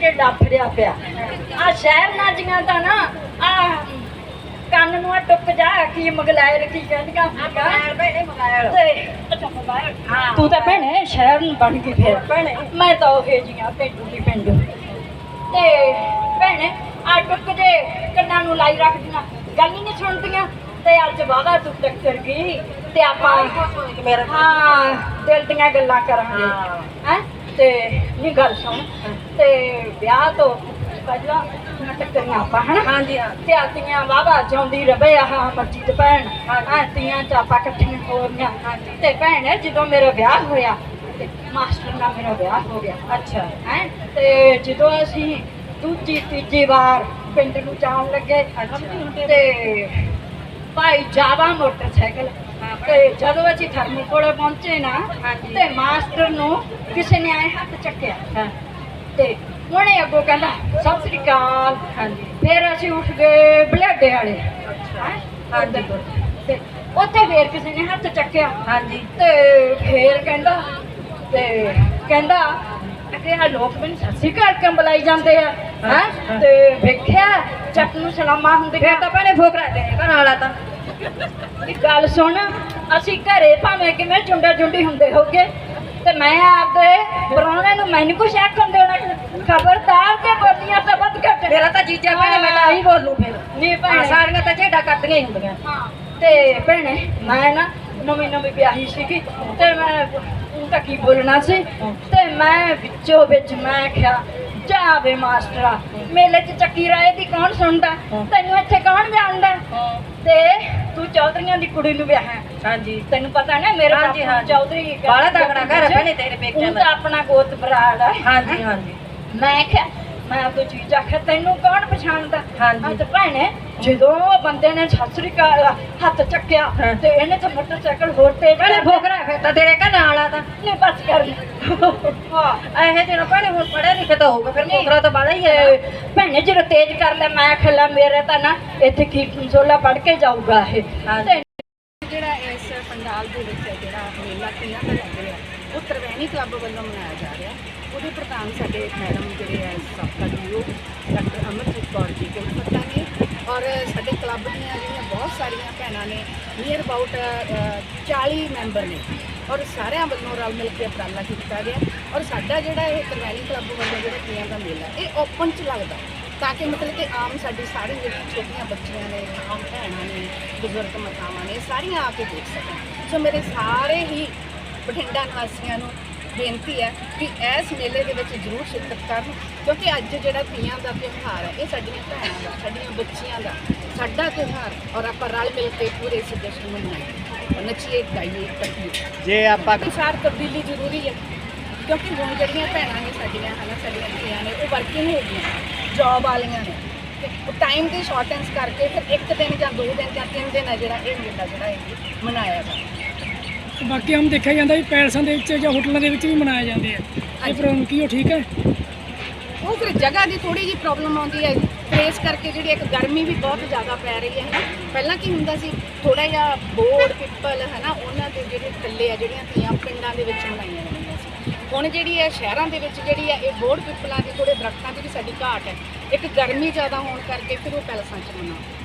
ਢਿੱਡ ਆਫੜਿਆ ਪਿਆ। ਆ ਸ਼ਹਿਰ ਨਾਜੀਆਂ ਤਾਂ ਨਾ ਆ ਕੰਨ ਨੂੰ ਆ ਟੁੱਕ ਜਾ ਕੀ ਮਗਲਾਇ ਰੱਖੀ ਕਹਿੰਦੀਆਂ ਮਗਲਾਇ ਭੈਣੇ ਮਗਲਾਇ ਅੱਛਾ ਮਗਲਾਇ ਹਾਂ। ਤੂੰ ਤਾਂ ਭੈਣੇ ਸ਼ਹਿਰ ਨੂੰ ਬਣ ਗਈ ਫਿਰ। ਭੈਣੇ। ਮੈਂ ਤਾਂ ਉਹ ਜੀਆਂ ਪਿੰਡੂ ਦੀ ਪਿੰਡੂ। ਤੇ ਭੈਣੇ ਆ ਟੁੱਕ ਜੇ ਕੰਨਾਂ ਨੂੰ ਲਾਈ ਰੱਖਦੀਆਂ ਗੱਲ ਹੀ ਨਹੀਂ ਸੁਣਦੀਆਂ। ਤੇ ਅੱਜ ਵਾਦਾ ਤੂੰ ਟੱਕਰ ਗਈ ਤੇ ਆਪਾਂ ਹਾਂ ਦਿਲ ਦੀਆਂ ਗੱਲਾਂ ਕਰਾਂਗੇ। ਹੈ। ਤੇ ਇਹ ਗੱਲ ਸੁਣ। ਤੇ ਵਿਆਹ ਤੋਂ ਪਹਿਲਾਂ ਮੈਂ ਟੱਕਰੀਆਂ ਆਪਾਂ ਹਨਾ? ਹਾਂਜੀ ਹਾਂ। ਤੇ ਆਤੀਆਂ ਵਾਵਾ ਚਾਉਂਦੀ ਰਵੇ ਆਹ ਮੱਜੀ ਤੇ ਭੈਣ। ਆਤੀਆਂ ਚ ਆਪਾਂ ਇਕੱਠੀਆਂ ਹੋ ਰਹੀਆਂ। ਤੇ ਭੈਣ ਜਦੋਂ ਮੇਰਾ ਵਿਆਹ ਹੋਇਆ ਤੇ ਮਾਸਟਰ ਨਾਲ ਮੇਰਾ ਵਿਆਹ ਹੋ ਗਿਆ। ਅੱਛਾ। ਹੈ? ਤੇ ਜਦੋਂ ਅਸੀਂ ਦੂਜੀ ਤੀਜੀ ਵਾਰ ਪਿੰਡ ਨੂੰ ਜਾਣ ਲੱਗੇ ਤੇ ਭਾਈ ਜਾਵਾ ਮੋਟਰਸਾਈਕਲ। ਤੇ ਜਦੋਂ ਅਸੀਂ ਥਰਮਲ ਕੋਲੇ ਪਹੁੰਚੇ ਨਾ। ਤੇ ਮਾਸਟਰ ਨੂੰ ਕਿਸੇ ਨੇ ਆਏ ਹੱਥ ਚੱਕਿਆ। ਤੇ ਉਹਨੇ ਅੱਗੋਂ ਕਹਿੰਦਾ ਸਤਿ ਸ੍ਰੀ ਅਕਾਲ। ਹਾਂਜੀ। ਫਿਰ ਅਸੀਂ ਉੱਠ ਗਏ ਬਲੇਡੇ ਵਾਲੇ? ਹਾਂਜੀ। ਤੇ ਉੱਥੇ ਫੇਰ ਕਿਸੇ ਨੇ ਹੱਥ ਚੱਕਿਆ। ਹਾਂਜੀ। ਤੇ ਫੇਰ ਕਹਿੰਦਾ ਤੇ ਕਹਿੰਦਾ ਕਿ ਆ ਲੋਕ ਮੈਨੂੰ ਸੱਸੀ ਘਰ ਕਿਉਂ ਬੁਲਾਈ ਜਾਂਦੇ ਆ? ਹਾਂ। ਤੇ ਵੇਖਿਆ ਚੱਕ ਨੂੰ ਸਲਾਮਾਂ ਹੁੰਦੀਆਂ। ਫੇਰ ਤਾਂ ਭੈਣੇ ਫੋਕਰਾ ਤੇ ਘਰ ਵਾਲਾ ਤਾਂ। ਇੱਕ ਗੱਲ ਸੁਣ ਅਸੀਂ ਘਰੇ ਭਾਵੇਂ ਕਿਵੇਂ ਜੁੰਡਾ ਜੁੰਡੀ ਹੁੰਦੇ ਹੋਗੇ ਤੇ ਮੈਂ ਆਪਦੇ ਪ੍ਰਾਹੁਣੇ ਨੂੰ ਮੈਨੂੰ ਕੁਛ ਆਖਣ ਦੇਣਾ ਖਬਰਦਾਰ ਤੇ ਬੋਲੀਆਂ ਤਾਂ ਵੱਧ ਘੱਟ। ਮੇਰਾ ਤਾਂ ਜੀਜਾ ਭੈਣੇ ਮੈਂ ਤਾਂ ਆਹੀ ਬੋਲੂ ਫਿਰ। ਨਹੀਂ ਹਾਂ, ਭੈਣੇ। ਸਾਰੀਆਂ ਤਾਂ ਝੇਡਾ ਕੱਟਦੀਆਂ ਹੀ ਹੁੰਦੀਆਂ। ਹਾਂ। ਤੇ ਭੈਣੇ ਮੈਂ ਨਾ ਨਵੀਂ ਨਵੀਂ ਵਿਆਹੀ ਸੀਗੀ ਤੇ ਮੈਂ ਉਹ ਤਾਂ ਕੀ ਬੋਲਣਾ ਸੀ? ਤੇ ਮੈਂ ਵਿੱਚੋਂ ਵਿੱਚ ਮੈਂ ਕਿਹਾ ਜਾਵੇ ਮਾਸਟਰਾ ਮੇਲੇ 'ਚ ਚੱਕੀ ਰਾਏ ਦੀ ਕੌਣ ਸੁਣਦਾ? ਤੈਨੂੰ ਇੱਥੇ ਕੌਣ ਜਾਣਦਾ ਤੇ ਤੂੰ ਚੌਧਰੀਆਂ ਦੀ ਕੁੜੀ ਨੂੰ ਵਿਆਹਾਂ ਹਾਂਜੀ। ਤੈਨੂੰ ਪਤਾ ਨਾ ਮੇਰੇ ਹਾਂਜੀ, ਬਾਪੂ ਹਾਂਜੀ। ਚੌਧਰੀ ਬਾਹਲਾ ਤਗੜਾ ਘਰ ਹੈ ਭੈਣੇ ਤੇਰੇ ਪੇਕਿਆਂ ਉਹ ਦਾ। ਤਾਂ ਆਪਣਾ ਗੋਤ ਬਰਾੜ ਹੈ ਹਾਂਜੀ ਹਾਂਜੀ। ਮੈਂ ਕਿਹਾ ਮੈਂ ਤਾਂ ਚੀਜ਼ ਆਖਿਆ ਤੈਨੂੰ ਕੌਣ ਪਛਾਣਦਾ? ਹਾਂਜੀ। ਤੇ ਭੈਣੇ ਜਦੋਂ ਉਹ ਬੰਦੇ ਨੇ ਸਤਿ ਸ੍ਰੀ ਅਕਾਲ ਹੱਥ ਚੱਕਿਆ ਹਾਂ। ਤੇ ਇਹਨੇ ਤਾਂ ਮੋਟਰਸਾਈਕਲ ਹੋਰ ਤੇਜ਼ ਭੈਣੇ ਕਰ ਫੋਕਰਾ ਫਿਰ ਤਾਂ ਤੇਰੇ ਘਰ ਵਾਲਾ ਤਾਂ। ਨਹੀਂ ਬਸ ਕਰ ਹਾਂ। ਇਹ ਜਿਹੜਾ ਭੈਣੇ ਹੁਣ ਪੜਿਆ ਲਿਖਿਆ ਤਾਂ ਹੋਊਗਾ ਫਿਰ ਫੋਕਰਾ ਤਾਂ ਬਾਲਾ ਹੀ ਹੈ ਤੇ ਭੈਣੇ ਜਦੋਂ ਤੇਜ਼ ਕਰ ਲੈ ਮੈਂ ਖਲਾ ਮੇਰੇ ਤਾਂ ਨਾ ਇੱਥੇ ਕੀਰਤਨ ਸੋਲਾ ਪੜ ਕੇ ਜਾਊਗਾ ਇਹ। ਹਾਂਜੀ। ਤੇ ਪੰਡਾਲ ਦੇ ਵਿੱਚ ਹੈ ਜਿਹੜਾ ਮੇਲਾ ਤੀਆਂ ਦਾ ਲੱਗ ਰਿਹਾ ਉਹ ਤਰਵੈਣੀ ਕਲੱਬ ਵੱਲੋਂ ਮਨਾਇਆ ਜਾ ਰਿਹਾ ਉਹਦੇ ਪ੍ਰਧਾਨ ਸਾਡੇ ਮੈਡਮ ਜਿਹੜੇ ਹੈ, ਸਾਬਕਾ ਡੀਓ ਡਾਕਟਰ ਅਮਰਜੀਤ ਕੌਰ ਜੀ ਕੋਲਕਾਤਾ ਨੇ ਔਰ ਸਾਡੇ ਕਲੱਬ ਦੀਆਂ ਜਿਹੜੀਆਂ ਬਹੁਤ ਸਾਰੀਆਂ ਭੈਣਾਂ ਨੇ ਨੀਅਰ ਅਬਾਊਟ 40 ਮੈਂਬਰ ਨੇ ਔਰ ਸਾਰਿਆਂ ਵੱਲੋਂ ਰਲ ਮਿਲ ਕੇ ਉਪਰਾਲਾ ਕੀਤਾ ਗਿਆ। ਔਰ ਸਾਡਾ ਜਿਹੜਾ ਇਹ ਤਰਵੈਣੀ ਕਲੱਬ ਵੱਲੋਂ ਜਿਹੜਾ ਤੀਆਂ ਦਾ ਮੇਲਾ ਇਹ ਓਪਨ 'ਚ ਲੱਗਦਾ ਤਾਂ ਕਿ ਮਤਲਬ ਕਿ ਆਮ ਸਾਡੀ ਸਾਰੀ ਜਿਹੜੀਆਂ ਛੋਟੀਆਂ ਬੱਚੀਆਂ ਨੇ ਆਮ ਭੈਣਾਂ ਨੇ ਬਜ਼ੁਰਗ ਮਾਤਾਵਾਂ ਨੇ ਸਾਰੀਆਂ ਆ ਕੇ ਦੇਖ ਸਕਣ। ਸੋ ਮੇਰੇ ਸਾਰੇ ਹੀ ਬਠਿੰਡਾ ਨਿਵਾਸੀਆਂ ਨੂੰ ਬੇਨਤੀ ਹੈ ਕਿ ਇਸ ਮੇਲੇ ਦੇ ਵਿੱਚ ਜ਼ਰੂਰ ਸ਼ਿਰਕਤ ਕਰਨ ਕਿਉਂਕਿ ਅੱਜ ਜਿਹੜਾ ਤੀਆਂ ਦਾ ਤਿਉਹਾਰ ਹੈ ਇਹ ਸਾਡੀਆਂ ਭੈਣਾਂ ਦਾ ਸਾਡੀਆਂ ਬੱਚੀਆਂ ਦਾ ਸਾਡਾ ਤਿਉਹਾਰ ਔਰ ਆਪਾਂ ਰਲ ਮਿਲ ਕੇ ਪੂਰੇ ਇਸ ਜਸ਼ਨ ਨੂੰ ਮਨਾਈਏ ਨੱਚੀਏ ਗਾਈਏ ਕੱਟੀਏ ਜੇ ਆਪਾਂ ਅਨੁਸਾਰ ਤਬਦੀਲੀ ਜ਼ਰੂਰੀ ਹੈ ਕਿਉਂਕਿ ਹੁਣ ਜਿਹੜੀਆਂ ਭੈਣਾਂ ਨੇ ਸਾਡੀਆਂ ਹਨਾ ਸਾਡੀਆਂ ਧੀਆਂ ਨੇ ਉਹ ਵਰਕਿੰਗ ਹੋ ਗਈਆਂ ਜੌਬ ਵਾਲੀਆਂ ਨੇ। ਟਾਈਮ ਦੀ ਸ਼ਾਰਟੈਂਸ ਕਰਕੇ ਫਿਰ ਇੱਕ ਦਿਨ ਜਾਂ ਦੋ ਦਿਨ ਜਾਂ ਤਿੰਨ ਦਿਨ ਹੈ ਜਿਹੜਾ ਇਹ ਮੇਲਾ ਜਿਹੜਾ ਇਹ ਮਨਾਇਆ ਜਾਂਦਾ। ਬਾਕੀ ਹਮ ਦੇਖਿਆ ਜਾਂਦਾ ਵੀ ਪੈਲਸਾਂ ਦੇ ਵਿੱਚ ਜਾਂ ਹੋਟਲਾਂ ਦੇ ਵਿੱਚ ਵੀ ਮਨਾਏ ਜਾਂਦੇ ਆ। ਇਹ ਪ੍ਰੋਗਰਾਮ ਕੀ ਉਹ ਠੀਕ ਹੈ? ਉਹ ਫਿਰ ਜਗ੍ਹਾ ਦੀ ਥੋੜੀ ਜਿਹੀ ਪ੍ਰੋਬਲਮ ਆਉਂਦੀ ਹੈ। ਫੇਸ ਕਰਕੇ ਜਿਹੜੀ ਇੱਕ ਗਰਮੀ ਵੀ ਬਹੁਤ ਜ਼ਿਆਦਾ ਪੈ ਰਹੀ ਹੈ ਪਹਿਲਾਂ ਕੀ ਹੁੰਦਾ ਸੀ ਥੋੜਾ ਜਿਹਾ ਬੋਰਡ ਪਿੱਪਲ ਹਨਾ ਉਹਨਾਂ ਦੇ ਜਿਹੜੇ ਥੱਲੇ ਆ ਜਿਹੜੀਆਂ ਧੀਆਂ ਪਿੰਡਾਂ ਦੇ ਵਿੱਚ ਮਨਾਈਆਂ ਜਾਂਦੀਆਂ। ਹੁਣ ਜਿਹੜੀ ਹੈ ਸ਼ਹਿਰਾਂ ਦੇ ਵਿੱਚ ਜਿਹੜੀ ਹੈ, ਇਹ ਬੋਰਡ ਪਿੱਪਲਾਂ ਦੀ ਥੋੜੇ ਦਰਖਤਾਂ ਦੀ ਵੀ ਸਾਡੀ ਘਾਟ ਹੈ। ਇੱਕ ਗਰਮੀ ਜ਼ਿਆਦਾ ਹੋਣ ਕਰਕੇ ਫਿਰ ਉਹ ਪੈਲਸਾਂ 'ਚ ਮਨਾਉਂਦੇ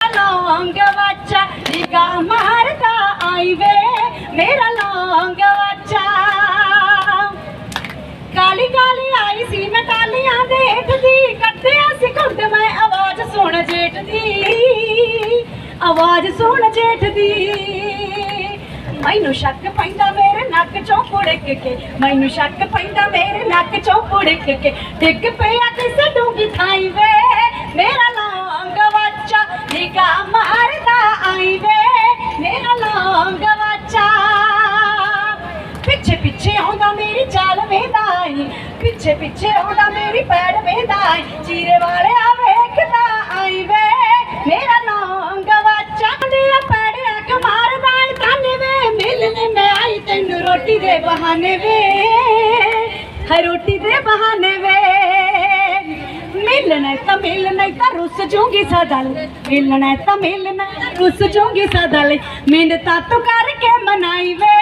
ਲੌਂਗ ਬੱਚਾ ਨਿਗਾਹ ਮਾਰਦਾ ਆਈ ਵੇ, ਮੇਰਾ ਲੌਂਗ ਬੱਚਾ। ਕਾਲੀ ਕਾਲੀ ਆਈ ਸੀ ਮੈਂ ਟਾਲੀਆਂ ਦੇਖਦੀ ਕੱਟਿਆ ਸੀ ਘੁੱਟ ਮੈਂ ਆਵਾਜ਼ ਸੁਣ ਜੇਠ ਦੀ। ਆਵਾਜ਼ ਸੁਣ ਜੇਠ ਦੀ। ਮੈਨੂੰ ਸ਼ੱਕ ਪੈਂਦਾ ਮੇਰੇ ਨੱਕ ਚੋਂ ਪੁੜਕ ਕੇ। ਮੈਨੂੰ ਸ਼ੱਕ ਪੈਂਦਾ ਮੇਰੇ ਨੱਕ ਚੋਂ ਪੁੜਕ ਕੇ। ਡਿੱਗ ਪਿਆ ਕਿਸੇ ਡੂੰਗੀ ਥਾਈ ਵੇ। ਮੇਰਾ ਲੌਂਗ ਵਾਚਾ ਨਿਗਾ ਮਾਰਦਾ ਆਈ ਵੇ। ਮੇਰਾ ਲੌਂਗ ਵਾਚਾ। ਪਿੱਛੇ ਪਿੱਛੇ ਆਉਂਦਾ ਮੇਰੀ ਚਾਲ ਵੇਂਦਾਈ। ਪਿੱਛੇ ਪਿੱਛੇ ਆਉਂਦਾ ਮੇਰੀ ਪੈੜ ਵੇਂਦਾਈ। ਚੀਰੇ ਵਾਲਿਆ ਵੇਖਦਾ ਆਈ ਵੇ। ਮੇਰਾ ਰੋਟੀ ਦੇ ਬਹਾਨੇ ਵੇ ਹੈ ਰੋਟੀ ਦੇ ਬਹਾਨੇ ਵੇ। ਮਿਲਣਾ ਤਾਂ ਮਿਲਣਾ ਤਾਂ ਰੁੱਸ ਜੂਗੀ ਸਦਾ ਲਈ। ਮਿਲਣਾ ਤਾਂ ਮਿਲਣਾ, ਰੁੱਸ ਜੂਗੀ ਸਦਾ ਲਈ। ਮਿੰਨਤਾਂ ਤੂੰ ਕਰਕੇ ਮਨਾਈ ਵੇ,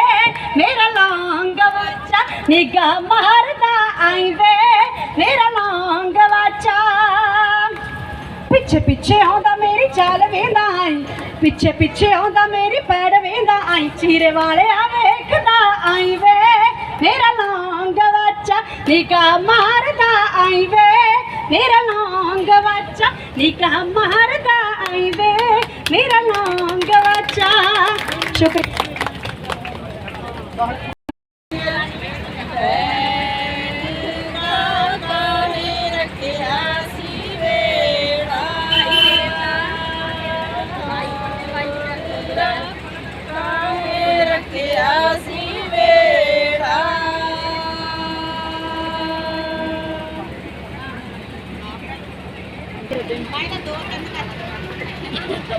ਮੇਰਾ ਲੌਂਗ ਵਾਚਾ ਨਿਗਾ ਮਾਰਦਾ ਆਈ ਵੇ, ਮੇਰਾ ਲੌਂਗ ਵਾਚਾ। ਪਿੱਛੇ ਪਿੱਛੇ ਆਉਂਦਾ ਮੇਰੀ ਚਾਲ ਵੇਂਦਾ ਆਈ, ਪਿੱਛੇ ਪਿੱਛੇ ਆਉਂਦਾ ਮੇਰੀ ਪੈੜ ਵੇਂਦਾ ਆਈ, ਚੀਰੇ ਵਾਲਿਆ ਵੇਖਦਾ ਆਈ ਵੇ, ਮੇਰਾ ਲੌਂਗ ਵਾਚਾ ਨਿਗਾ ਮਾਰਦਾ ਆਈ ਵੇ, ਮੇਰਾ ਲੌਂਗ ਵਾਚਾ ਨਿਕਾ ਮਾਰਦਾ ਆਈ ਵੇ, ਮੇਰਾ ਲੌਂਗ ਵਾਚਾ। ਸ਼ੁਕਰ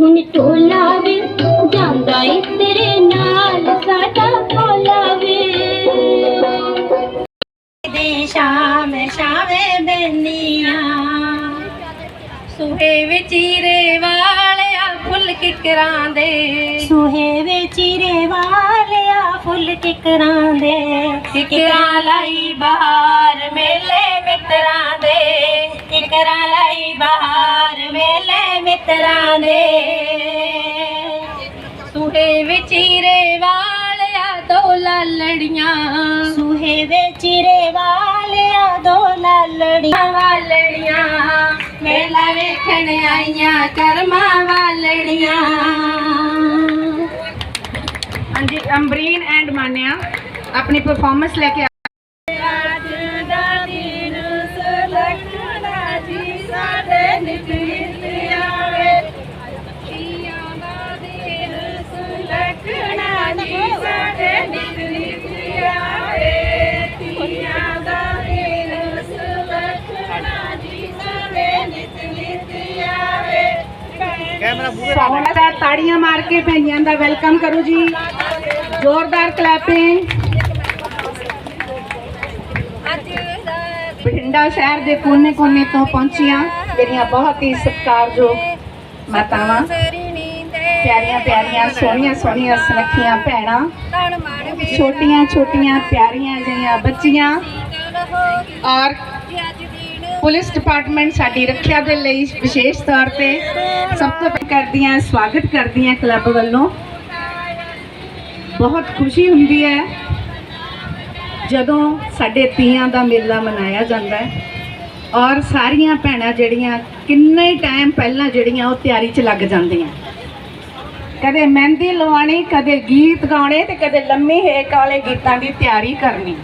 ਹੁਣ ਟੋਲਾ ਵੇ ਜਾਂਦਾ ਈ ਤੇਰੇ ਨਾਲ ਸਾਡਾ ਭੋਲਾ ਵੇ ਦੇ ਸ਼ਾਮ ਸ਼ਾਵੇ ਬੈਨੀਆਂ, ਸੁਹੇ ਵਿਚੀਰੇ ਫੁੱਲ ਕਿਕਰਾਂ ਦੇ ਸੁਹੇ ਵਿਚੀਰੇ ਵਾਲਿਆ ਫੁੱਲ ਕਿਕਰਾਂ ਦੇ ਕਿਕਰਾਂ ਲਾਈ ਬਹਾਰ ਮੇਲੇ ਮਿੱਤਰਾਂ ਦੇ ਕਿਕਰਾਂ ਲਾਈ ਬਹਾਰ ਮੇਲੇ ਮਿੱਤਰਾਂ ਦੇ ਸੁਹੇ ਵਿਚੀਰੇ ਵਾਲਿਆ ਦੋ ਲਾਲੜੀਆਂ। ਸੁਹੇ ਵਿਚੀਰੇ ਵਾਲਿਆ ਦੋ ਲਾਲੜੀਆਂ। ਵਾਲੜੀਆਂ ਮੇਲਾ ਵੇਖਣ ਆਈਆਂ ਕਰਮਾਂ ਵਾਲੜੀਆਂ। ਹਾਂਜੀ ਅੰਬਰੀਨ ਐਂਡ ਮਾਨਿਆ ਆਪਣੀ ਪਰਫਾਰਮੈਂਸ ਲੈ ਕੇ ਸਾਹਮਣੇ ਤਾੜੀਆਂ ਮਾਰ ਕੇ ਭੈਣੀਆਂ ਦਾ ਵੈਲਕਮ ਕਰੋ ਜੀ। ਜ਼ੋਰਦਾਰ ਕਲੈਪਿੰਗ ਬਠਿੰਡਾ ਸ਼ਹਿਰ ਦੇ ਕੋਨੇ-ਕੋਨੇ ਤੋਂ ਪਹੁੰਚੀਆਂ ਜਿਹੜੀਆਂ ਬਹੁਤ ਹੀ ਸਤਿਕਾਰਯੋਗ ਮਾਤਾਵਾਂ। ਪਿਆਰੀਆਂ ਪਿਆਰੀਆਂ, ਸੋਹਣੀਆਂ ਸੋਹਣੀਆਂ ਸੁਨੱਖੀਆਂ ਭੈਣਾਂ। ਛੋਟੀਆਂ ਛੋਟੀਆਂ ਪਿਆਰੀਆਂ ਜਿਹੀਆਂ ਬੱਚੀਆਂ। ਔਰ ਪੁਲਿਸ ਡਿਪਾਰਟਮੈਂਟ ਸਾਡੀ ਰੱਖਿਆ ਦੇ ਲਈ ਵਿਸ਼ੇਸ਼ ਤੌਰ ਤੇ ਸਭ ਤੋਂ ਪਹਿਲਾਂ ਕਰਦੀਆਂ, ਸਵਾਗਤ ਕਰਦੀਆਂ ਕਲੱਬ ਵੱਲੋਂ। ਬਹੁਤ ਖੁਸ਼ੀ ਹੁੰਦੀ ਹੈ ਜਦੋਂ ਸਾਡੇ ਤੀਆਂ ਦਾ ਮੇਲਾ ਮਨਾਇਆ ਜਾਂਦਾ ਹੈ ਔਰ ਸਾਰੀਆਂ ਭੈਣਾਂ ਜਿਹੜੀਆਂ ਕਿੰਨੇ ਟਾਈਮ ਪਹਿਲਾਂ ਜਿਹੜੀਆਂ ਉਹ ਤਿਆਰੀ 'ਚ ਲੱਗ ਜਾਂਦੀਆਂ। ਕਦੇ ਮਹਿੰਦੀ ਲਵਾਉਣੀ, ਕਦੇ ਗੀਤ ਗਾਉਣੇ ਤੇ ਕਦੇ ਲੰਮੀ ਹੇਕ ਵਾਲੇ ਗੀਤਾਂ ਦੀ ਤਿਆਰੀ ਕਰਨੀ।